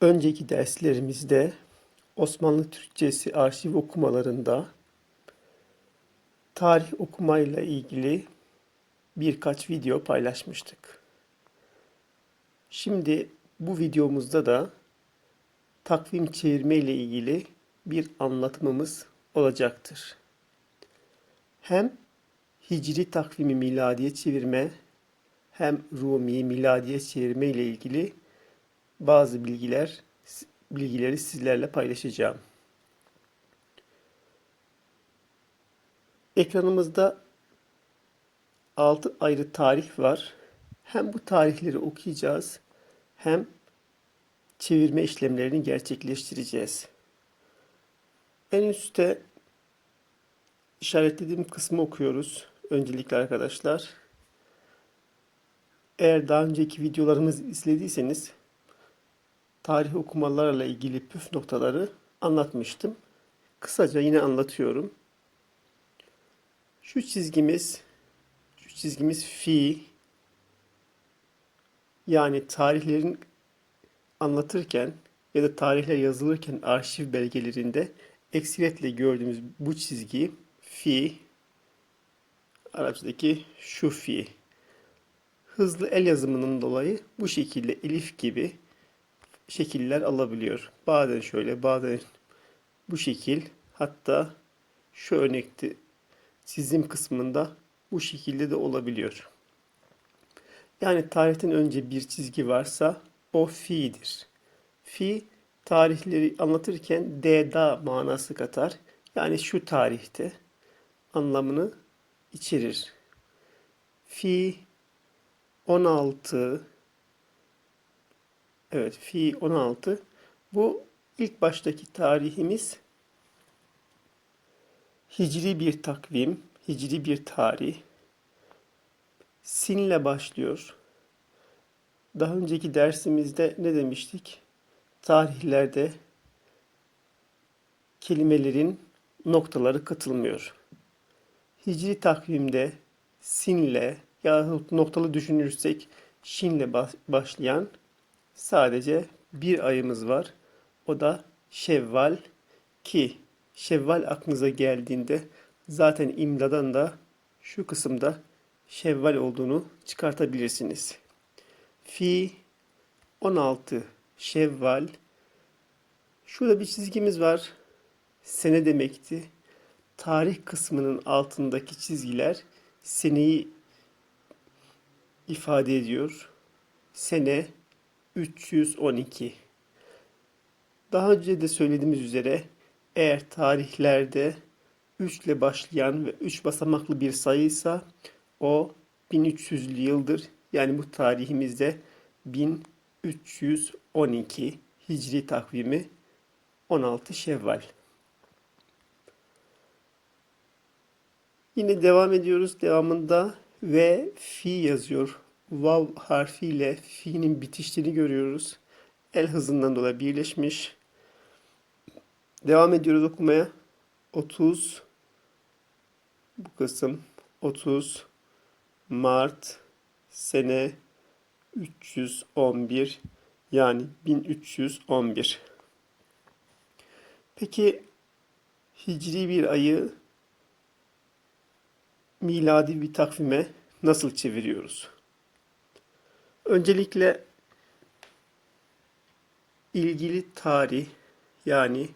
Önceki derslerimizde Osmanlı Türkçesi arşiv okumalarında tarih okumayla ilgili birkaç video paylaşmıştık. Şimdi bu videomuzda da takvim çevirme ile ilgili bir anlatımımız olacaktır. Hem Hicri takvimi miladiye çevirme hem Rumi miladiye çevirme ile ilgili bazı bilgiler bilgileri sizlerle paylaşacağım. Ekranımızda 6 ayrı tarih var. Hem bu tarihleri okuyacağız hem çevirme işlemlerini gerçekleştireceğiz. En üstte işaretlediğim kısmı okuyoruz. Öncelikle arkadaşlar. Eğer daha önceki videolarımızı izlediyseniz tarih okumalarla ilgili püf noktaları anlatmıştım. Kısaca yine anlatıyorum. Şu çizgimiz şu çizgimiz fi yani tarihlerin anlatırken ya da tarihler yazılırken arşiv belgelerinde eksiliyetle gördüğümüz bu çizgi fi Arapçadaki şu fi hızlı el yazımının dolayı bu şekilde elif gibi şekiller alabiliyor. Bazen şöyle, bazen bu şekil. Hatta şu örnekte çizim kısmında bu şekilde de olabiliyor. Yani tarihten önce bir çizgi varsa o fi'dir. Fi tarihleri anlatırken da manası katar. Yani şu tarihte anlamını içerir. Fi 16 Evet, fi 16. Bu ilk baştaki tarihimiz hicri bir takvim, hicri bir tarih. Sinle başlıyor. Daha önceki dersimizde ne demiştik? Tarihlerde kelimelerin noktaları katılmıyor. Hicri takvimde sinle yahut noktalı düşünürsek şinle başlayan sadece bir ayımız var. O da Şevval ki Şevval aklınıza geldiğinde zaten imladan da şu kısımda Şevval olduğunu çıkartabilirsiniz. Fi 16 Şevval Şurada bir çizgimiz var. Sene demekti. Tarih kısmının altındaki çizgiler seneyi ifade ediyor. Sene 312. Daha önce de söylediğimiz üzere eğer tarihlerde 3 ile başlayan ve 3 basamaklı bir sayıysa o 1300'lü yıldır. Yani bu tarihimizde 1312 Hicri takvimi 16 Şevval. Yine devam ediyoruz. Devamında ve fi yazıyor vav harfiyle fi'nin bitiştiğini görüyoruz. El hızından dolayı birleşmiş. Devam ediyoruz okumaya. 30 bu kısım 30 Mart sene 311 yani 1311. Peki hicri bir ayı miladi bir takvime nasıl çeviriyoruz? Öncelikle ilgili tarih yani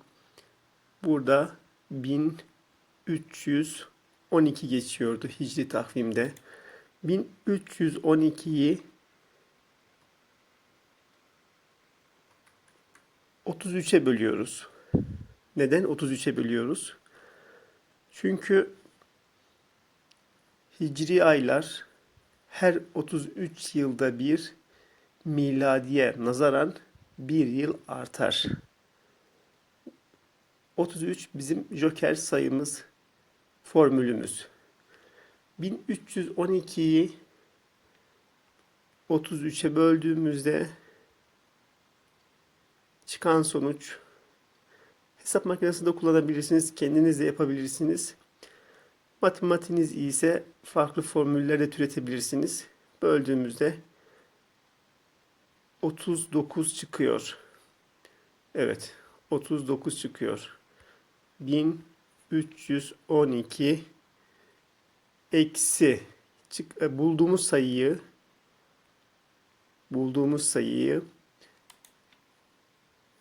burada 1312 geçiyordu Hicri takvimde. 1312'yi 33'e bölüyoruz. Neden 33'e bölüyoruz? Çünkü Hicri aylar her 33 yılda bir miladiye nazaran bir yıl artar. 33 bizim joker sayımız, formülümüz. 1312'yi 33'e böldüğümüzde çıkan sonuç hesap makinesinde kullanabilirsiniz, kendiniz de yapabilirsiniz. Matematiğiniz iyiyse farklı formüller de türetebilirsiniz. Böldüğümüzde 39 çıkıyor. Evet. 39 çıkıyor. 1312 eksi çık, e, bulduğumuz sayıyı bulduğumuz sayıyı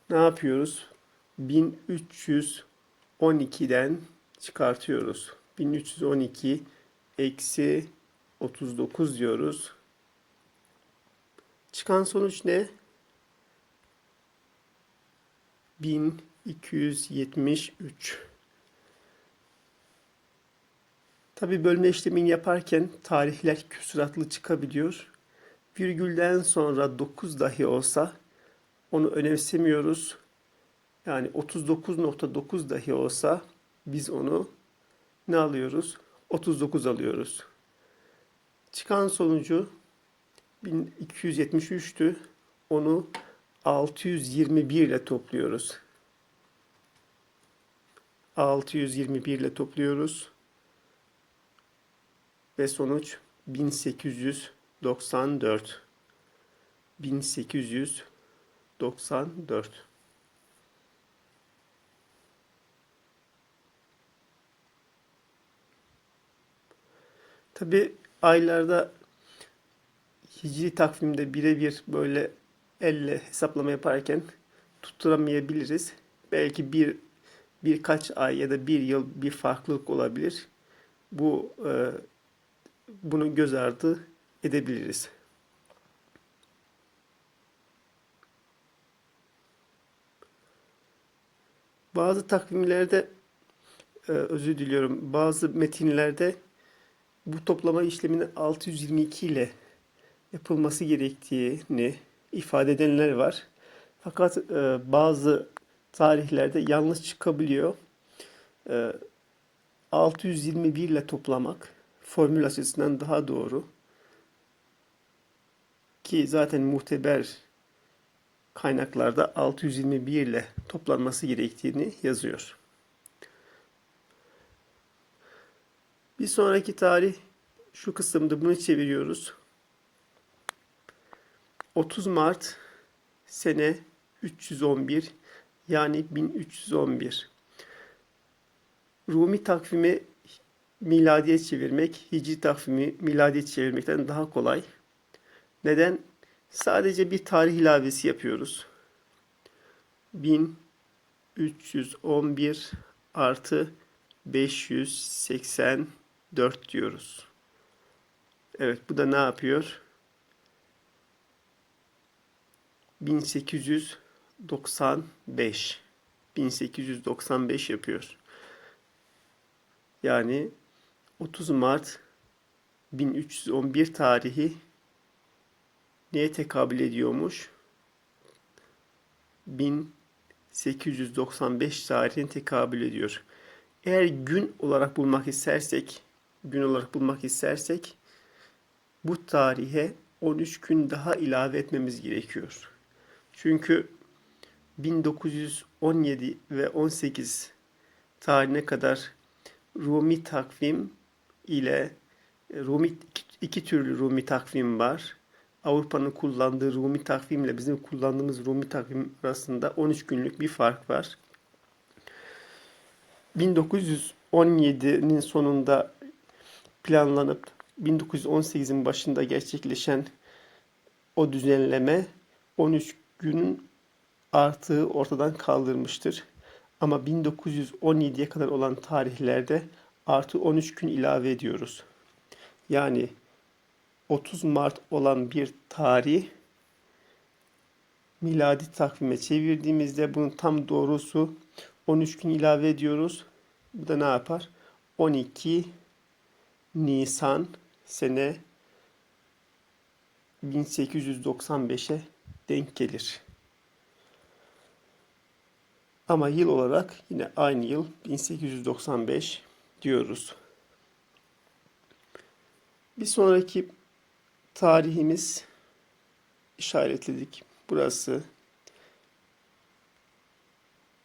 ne yapıyoruz? 1312'den çıkartıyoruz. 1312 eksi 39 diyoruz. Çıkan sonuç ne? 1273. Tabi bölme işlemini yaparken tarihler küsuratlı çıkabiliyor. Virgülden sonra 9 dahi olsa onu önemsemiyoruz. Yani 39.9 dahi olsa biz onu ne alıyoruz? 39 alıyoruz. Çıkan sonucu 1273'tü. Onu 621 ile topluyoruz. 621 ile topluyoruz. Ve sonuç 1894. 1894. Tabi aylarda hicri takvimde birebir böyle elle hesaplama yaparken tutturamayabiliriz. Belki bir birkaç ay ya da bir yıl bir farklılık olabilir. Bu e, bunu göz ardı edebiliriz. Bazı takvimlerde e, özür diliyorum. Bazı metinlerde bu toplama işlemini 622 ile yapılması gerektiğini ifade edenler var. Fakat e, bazı tarihlerde yanlış çıkabiliyor. E, 621 ile toplamak formül açısından daha doğru. Ki zaten muhteber kaynaklarda 621 ile toplanması gerektiğini yazıyor. Bir sonraki tarih şu kısımda bunu çeviriyoruz. 30 Mart sene 311 yani 1311. Rumi takvimi miladiye çevirmek, hicri takvimi miladiye çevirmekten daha kolay. Neden? Sadece bir tarih ilavesi yapıyoruz. 1311 artı 584 diyoruz. Evet bu da ne yapıyor? 1895 1895 yapıyor. Yani 30 Mart 1311 tarihi neye tekabül ediyormuş? 1895 tarihine tekabül ediyor. Eğer gün olarak bulmak istersek, gün olarak bulmak istersek bu tarihe 13 gün daha ilave etmemiz gerekiyor. Çünkü 1917 ve 18 tarihine kadar Rumi takvim ile Rumi iki türlü Rumi takvim var. Avrupa'nın kullandığı Rumi takvim ile bizim kullandığımız Rumi takvim arasında 13 günlük bir fark var. 1917'nin sonunda planlanıp 1918'in başında gerçekleşen o düzenleme 13 günün artığı ortadan kaldırmıştır. Ama 1917'ye kadar olan tarihlerde artı 13 gün ilave ediyoruz. Yani 30 Mart olan bir tarih miladi takvime çevirdiğimizde bunun tam doğrusu 13 gün ilave ediyoruz. Bu da ne yapar? 12 Nisan sene 1895'e denk gelir. Ama yıl olarak yine aynı yıl 1895 diyoruz. Bir sonraki tarihimiz işaretledik. Burası.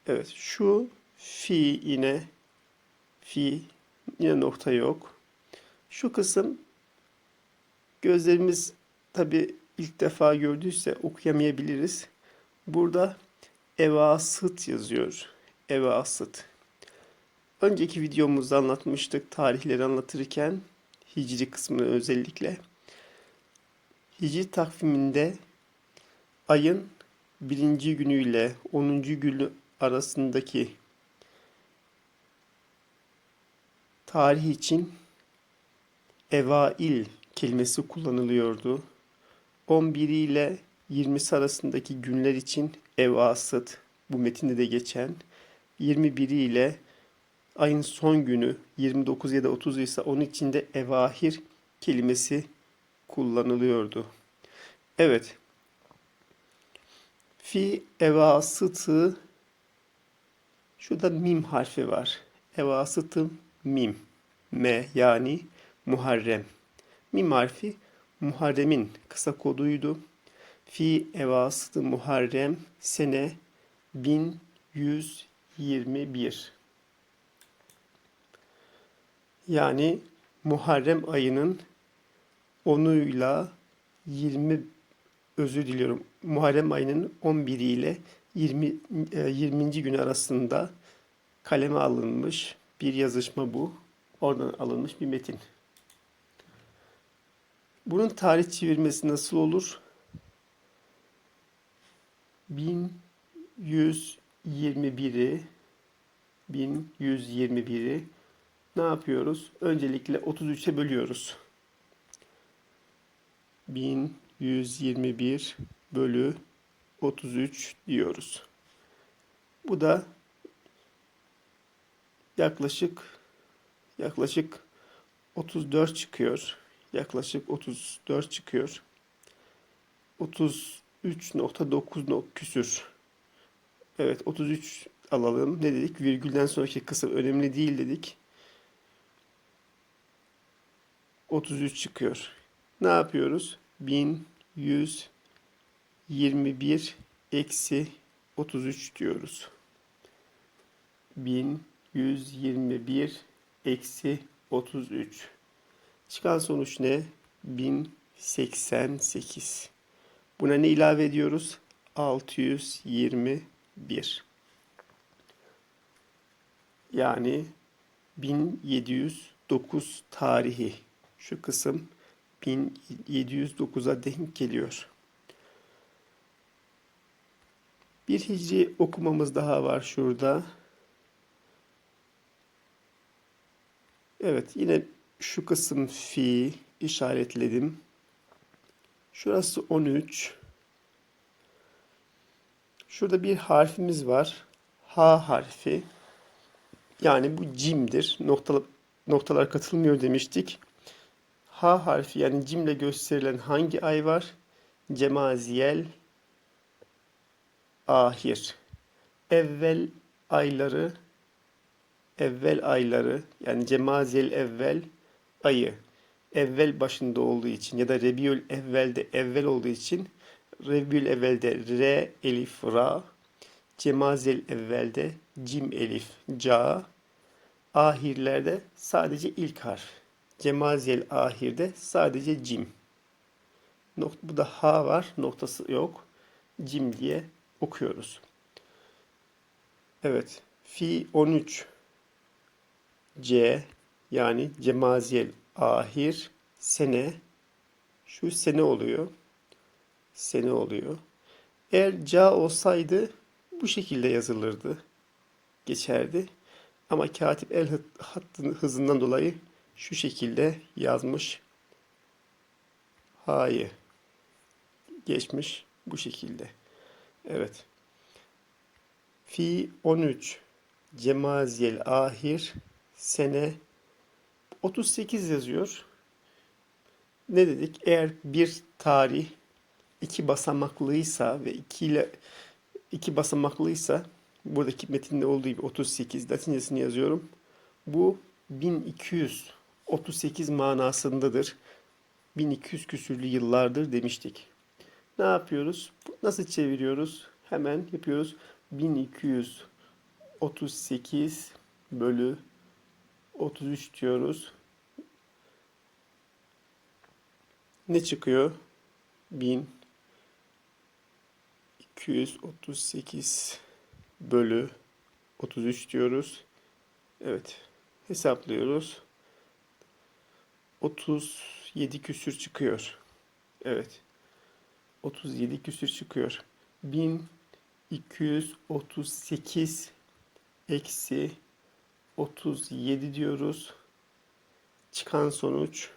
Evet şu fi yine fi yine nokta yok. Şu kısım gözlerimiz tabi ilk defa gördüyse okuyamayabiliriz. Burada evasıt yazıyor. Evasıt. Önceki videomuzda anlatmıştık tarihleri anlatırken hicri kısmını özellikle. Hicri takviminde ayın birinci günüyle 10. günü arasındaki tarih için evail kelimesi kullanılıyordu. 11 ile 20'si arasındaki günler için evasıt bu metinde de geçen 21 ile ayın son günü 29 ya da 30 ise onun içinde evahir kelimesi kullanılıyordu. Evet. Fi evasıtı şurada mim harfi var. Evasıtı mim. M yani Muharrem. Mim harfi Muharrem'in kısa koduydu. Fi evasıtı Muharrem sene 1121. Yani Muharrem ayının 10'uyla 20 özür diliyorum. Muharrem ayının 11 ile 20 20. gün arasında kaleme alınmış bir yazışma bu. Oradan alınmış bir metin. Bunun tarih çevirmesi nasıl olur? 1121'i 1121'i ne yapıyoruz? Öncelikle 33'e bölüyoruz. 1121 bölü 33 diyoruz. Bu da yaklaşık yaklaşık 34 çıkıyor. Yaklaşık 34 çıkıyor. 33.9 küsür. Evet 33 alalım. Ne dedik? Virgülden sonraki kısım önemli değil dedik. 33 çıkıyor. Ne yapıyoruz? 1121 eksi 33 diyoruz. 1121 eksi 33. Çıkan sonuç ne? 1088. Buna ne ilave ediyoruz? 621. Yani 1709 tarihi. Şu kısım 1709'a denk geliyor. Bir hicri okumamız daha var şurada. Evet yine şu kısım fi işaretledim. Şurası 13. Şurada bir harfimiz var. H harfi. Yani bu cimdir. Noktalar, noktalar katılmıyor demiştik. H harfi yani cimle gösterilen hangi ay var? Cemaziyel ahir. Evvel ayları evvel ayları yani Cemaziyel evvel ayı evvel başında olduğu için ya da Rebiül evvelde evvel olduğu için Rebiül evvelde re elif ra Cemaziyel evvelde cim elif ca ahirlerde sadece ilk harf. Cemaziyel ahirde sadece cim. Nokta, bu da ha var, noktası yok. Cim diye okuyoruz. Evet. Fi 13 C yani Cemaziyel ahir sene şu sene oluyor. Sene oluyor. Eğer ca olsaydı bu şekilde yazılırdı. Geçerdi. Ama katip el hattının hızından dolayı şu şekilde yazmış. Ha'yı geçmiş bu şekilde. Evet. Fi 13 Cemaziyel ahir sene 38 yazıyor. Ne dedik? Eğer bir tarih iki basamaklıysa ve iki ile iki basamaklıysa buradaki metinde olduğu gibi 38 latincesini yazıyorum. Bu 1238 manasındadır. 1200 küsürlü yıllardır demiştik. Ne yapıyoruz? Nasıl çeviriyoruz? Hemen yapıyoruz. 1238 bölü 33 diyoruz. Ne çıkıyor? 238 bölü 33 diyoruz. Evet. Hesaplıyoruz. 37 küsür çıkıyor. Evet. 37 küsür çıkıyor. 1238 eksi 37 diyoruz. Çıkan sonuç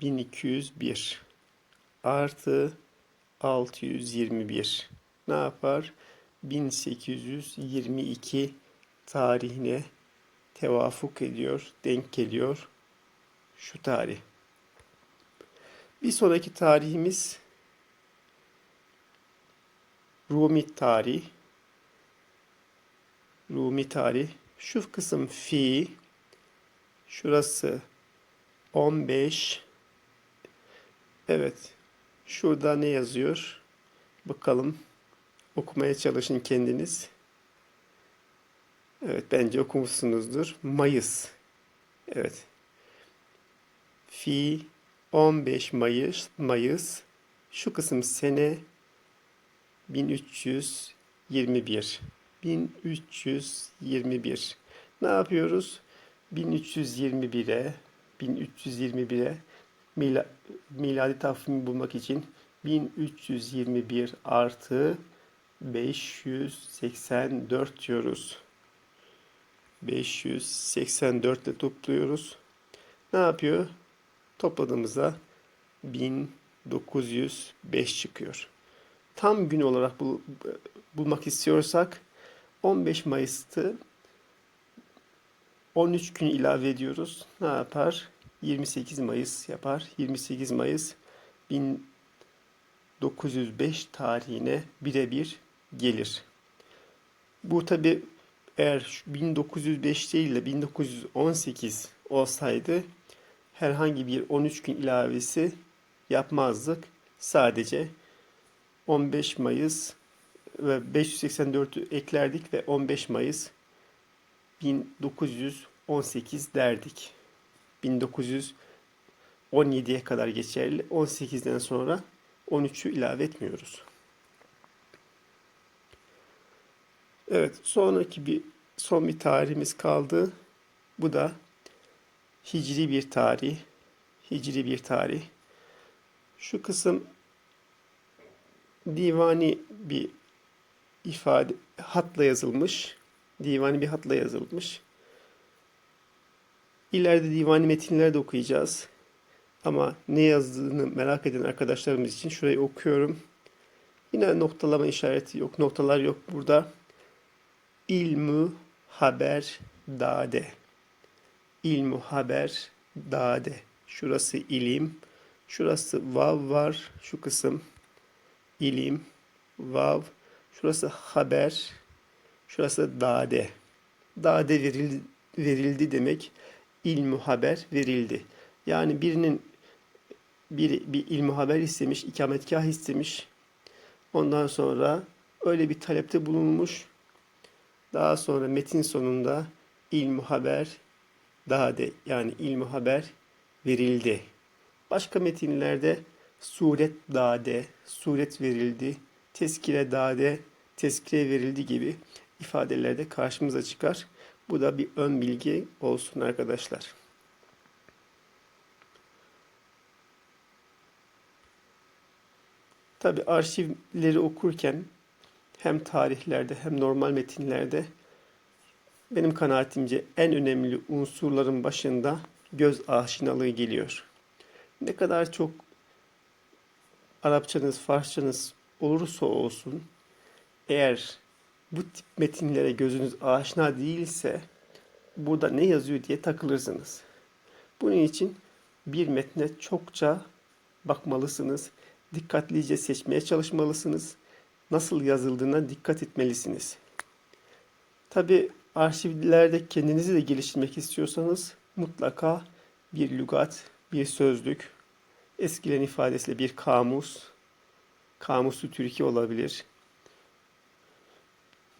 1201 artı 621 ne yapar? 1822 tarihine tevafuk ediyor, denk geliyor şu tarih. Bir sonraki tarihimiz Rumi tarih. Rumi tarih. Şu kısım fi. Şurası 15. Evet. Şurada ne yazıyor? Bakalım. Okumaya çalışın kendiniz. Evet bence okumuşsunuzdur. Mayıs. Evet. Fi 15 Mayıs Mayıs şu kısım sene 1321 1321 ne yapıyoruz? 1321'e 1321'e mila, miladi takvimi bulmak için 1321 artı 584 diyoruz. 584 ile topluyoruz. Ne yapıyor? Topladığımızda 1905 çıkıyor. Tam gün olarak bul, bulmak istiyorsak 15 Mayıs'tı 13 gün ilave ediyoruz. Ne yapar? 28 Mayıs yapar. 28 Mayıs 1905 tarihine birebir gelir. Bu tabi eğer 1905 değil de 1918 olsaydı herhangi bir 13 gün ilavesi yapmazdık. Sadece 15 Mayıs 584'ü eklerdik ve 15 Mayıs 1918 derdik. 1917'ye kadar geçerli. 18'den sonra 13'ü ilave etmiyoruz. Evet, sonraki bir son bir tarihimiz kaldı. Bu da hicri bir tarih. Hicri bir tarih. Şu kısım divani bir ifade hatla yazılmış. Divani bir hatla yazılmış. İleride divani metinler de okuyacağız. Ama ne yazdığını merak eden arkadaşlarımız için şurayı okuyorum. Yine noktalama işareti yok, noktalar yok burada. İlmu haber dade. İlmu haber dade. Şurası ilim. Şurası vav var. Şu kısım ilim. Vav. Şurası haber. Şurası dade. Dade verildi, verildi demek ilmu haber verildi. Yani birinin bir, bir ilmu haber istemiş, ikametgah istemiş. Ondan sonra öyle bir talepte bulunmuş. Daha sonra metin sonunda ilmu haber dade yani ilmu haber verildi. Başka metinlerde suret dade, suret verildi, teskire dade, teskire verildi gibi ifadelerde karşımıza çıkar. Bu da bir ön bilgi olsun arkadaşlar. Tabi arşivleri okurken hem tarihlerde hem normal metinlerde benim kanaatimce en önemli unsurların başında göz aşinalığı geliyor. Ne kadar çok Arapçanız, Farsçanız olursa olsun eğer bu tip metinlere gözünüz aşina değilse burada ne yazıyor diye takılırsınız. Bunun için bir metne çokça bakmalısınız. Dikkatlice seçmeye çalışmalısınız. Nasıl yazıldığına dikkat etmelisiniz. Tabi arşivlerde kendinizi de geliştirmek istiyorsanız mutlaka bir lügat, bir sözlük, eskilerin ifadesiyle bir kamus, kamusu Türkiye olabilir,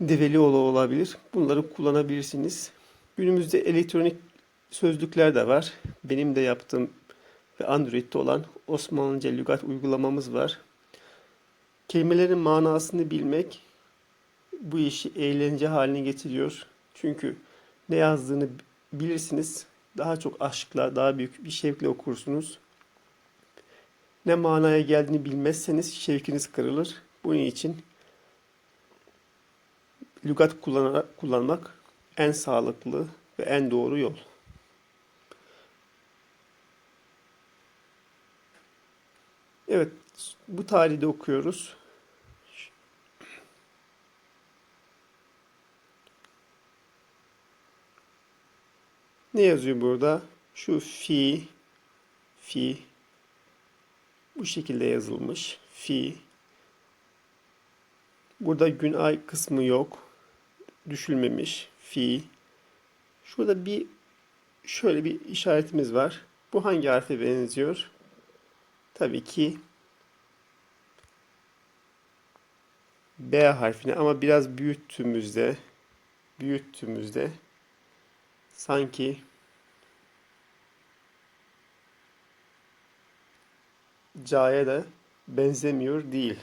Develioğlu olabilir. Bunları kullanabilirsiniz. Günümüzde elektronik sözlükler de var. Benim de yaptığım ve Android'de olan Osmanlıca lügat uygulamamız var. Kelimelerin manasını bilmek bu işi eğlence haline getiriyor. Çünkü ne yazdığını bilirsiniz. Daha çok aşkla, daha büyük bir şevkle okursunuz. Ne manaya geldiğini bilmezseniz şevkiniz kırılır. Bunun için lügat kullanarak, kullanmak en sağlıklı ve en doğru yol. Evet, bu tarihte okuyoruz. Ne yazıyor burada? Şu fi, fi bu şekilde yazılmış. Fi. Burada gün ay kısmı yok. Düşülmemiş. Fi. Şurada bir şöyle bir işaretimiz var. Bu hangi harfe benziyor? Tabii ki B harfine ama biraz büyüttüğümüzde büyüttüğümüzde sanki C'ye de benzemiyor değil.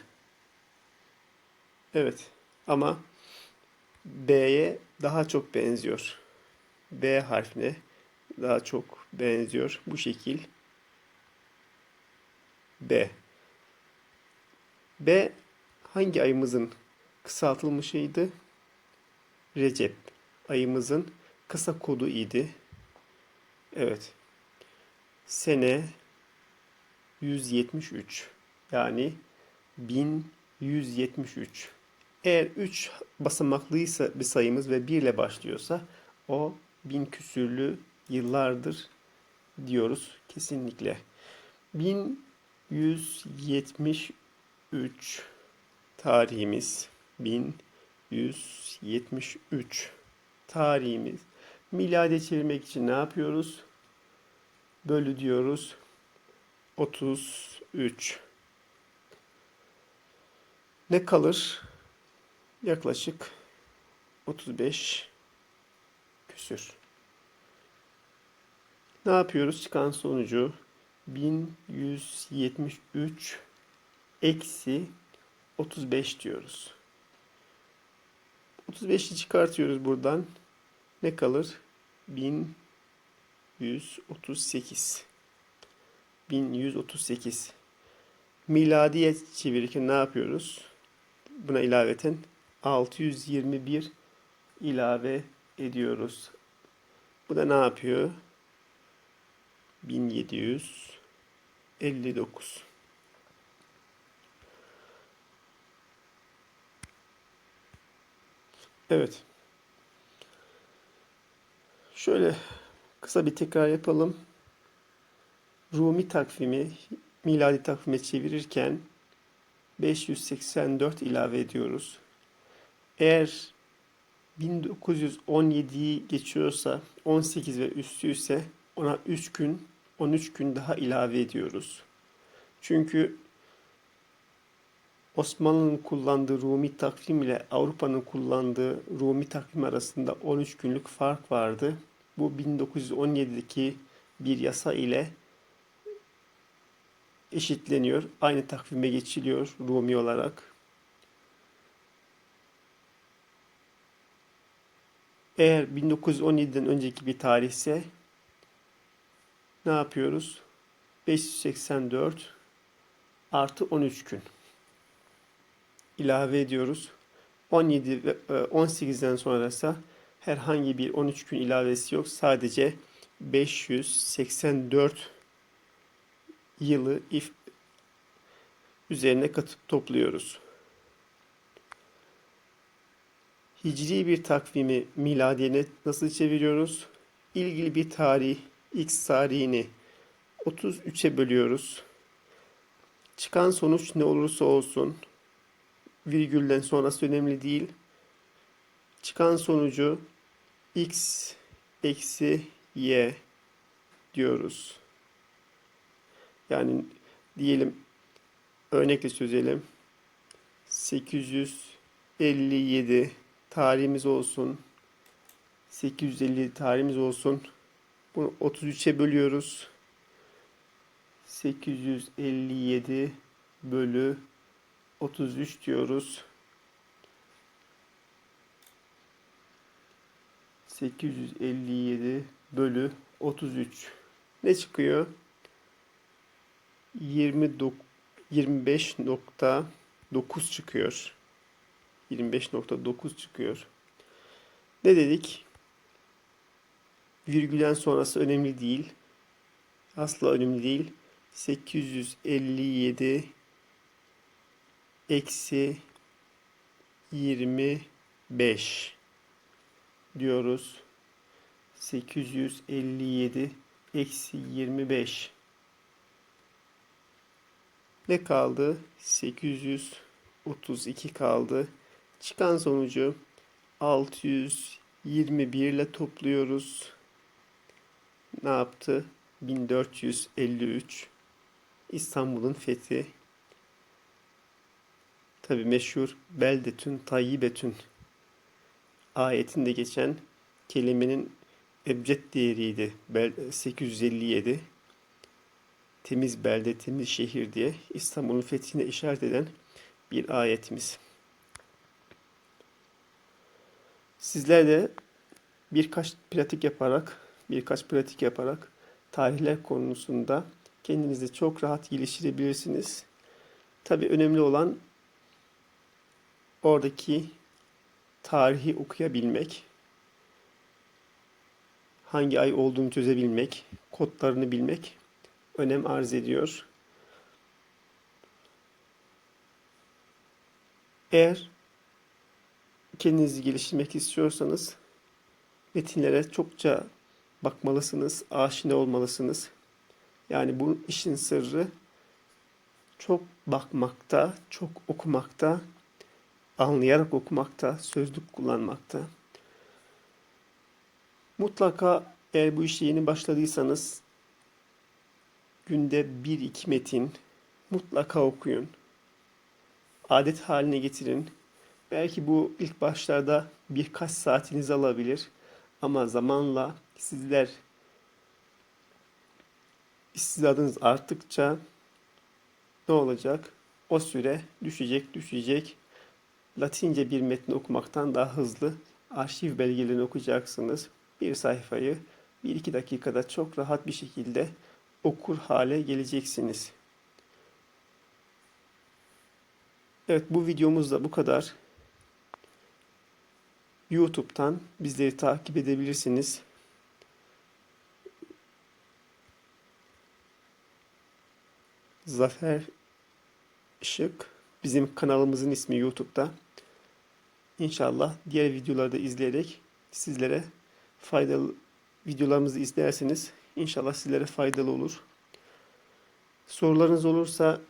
Evet ama B'ye daha çok benziyor. B harfine daha çok benziyor. Bu şekil B. B hangi ayımızın kısaltılmışıydı? Recep ayımızın kısa kodu idi. Evet. Sene 173. Yani 1173. Eğer 3 basamaklıysa bir sayımız ve 1 ile başlıyorsa o bin küsürlü yıllardır diyoruz kesinlikle. 1173 tarihimiz 1173 tarihimiz. Milade çevirmek için ne yapıyoruz? Bölü diyoruz. 33. Ne kalır? Yaklaşık 35 küsür. Ne yapıyoruz? Çıkan sonucu 1173 eksi 35 diyoruz. 35'i çıkartıyoruz buradan. Ne kalır? 1138. 1138. Miladiye çevirirken ne yapıyoruz? Buna ilaveten 621 ilave ediyoruz. Bu da ne yapıyor? 1759. Evet. Şöyle kısa bir tekrar yapalım. Rumi takvimi miladi takvime çevirirken 584 ilave ediyoruz. Eğer 1917'yi geçiyorsa 18 ve üstü ise ona 3 gün 13 gün daha ilave ediyoruz. Çünkü Osmanlı'nın kullandığı Rumi takvim ile Avrupa'nın kullandığı Rumi takvim arasında 13 günlük fark vardı. Bu 1917'deki bir yasa ile eşitleniyor. Aynı takvime geçiliyor Rumi olarak. Eğer 1917'den önceki bir tarihse ne yapıyoruz? 584 artı 13 gün ilave ediyoruz. 17 ve 18'den e, sonrası herhangi bir 13 gün ilavesi yok. Sadece 584 yılı if üzerine katıp topluyoruz. Hicri bir takvimi miladiyene nasıl çeviriyoruz? İlgili bir tarih X tarihini 33'e bölüyoruz. Çıkan sonuç ne olursa olsun virgülden sonrası önemli değil. Çıkan sonucu x eksi y diyoruz. Yani diyelim örnekle çözelim. 857 tarihimiz olsun. 857 tarihimiz olsun. Bunu 33'e bölüyoruz. 857 bölü 33 diyoruz. 857 bölü 33 ne çıkıyor? 29 25.9 çıkıyor. 25.9 çıkıyor. Ne dedik? Virgülden sonrası önemli değil. Asla önemli değil. 857 eksi 25 diyoruz. 857 eksi 25 ne kaldı? 832 kaldı. Çıkan sonucu 621 ile topluyoruz. Ne yaptı? 1453. İstanbul'un fethi. Tabi meşhur beldetün tayyibetün ayetinde geçen kelimenin ebced değeriydi. 857 temiz belde, temiz şehir diye İstanbul'un fethine işaret eden bir ayetimiz. Sizler de birkaç pratik yaparak, birkaç pratik yaparak tarihler konusunda kendinizi çok rahat geliştirebilirsiniz. Tabii önemli olan oradaki tarihi okuyabilmek, hangi ay olduğunu çözebilmek, kodlarını bilmek önem arz ediyor. Eğer kendinizi geliştirmek istiyorsanız metinlere çokça bakmalısınız, aşina olmalısınız. Yani bu işin sırrı çok bakmakta, çok okumakta, anlayarak okumakta, sözlük kullanmakta. Mutlaka eğer bu işe yeni başladıysanız günde bir iki metin mutlaka okuyun. Adet haline getirin. Belki bu ilk başlarda birkaç saatinizi alabilir ama zamanla sizler istidadınız arttıkça ne olacak? O süre düşecek, düşecek. Latince bir metni okumaktan daha hızlı arşiv belgelerini okuyacaksınız. Bir sayfayı bir iki dakikada çok rahat bir şekilde okur hale geleceksiniz. Evet bu videomuz da bu kadar. YouTube'dan bizleri takip edebilirsiniz. Zafer Işık bizim kanalımızın ismi YouTube'da. İnşallah diğer videoları da izleyerek sizlere faydalı videolarımızı izlerseniz İnşallah sizlere faydalı olur. Sorularınız olursa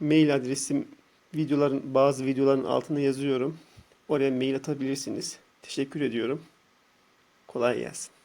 mail adresim videoların bazı videoların altına yazıyorum. Oraya mail atabilirsiniz. Teşekkür ediyorum. Kolay gelsin.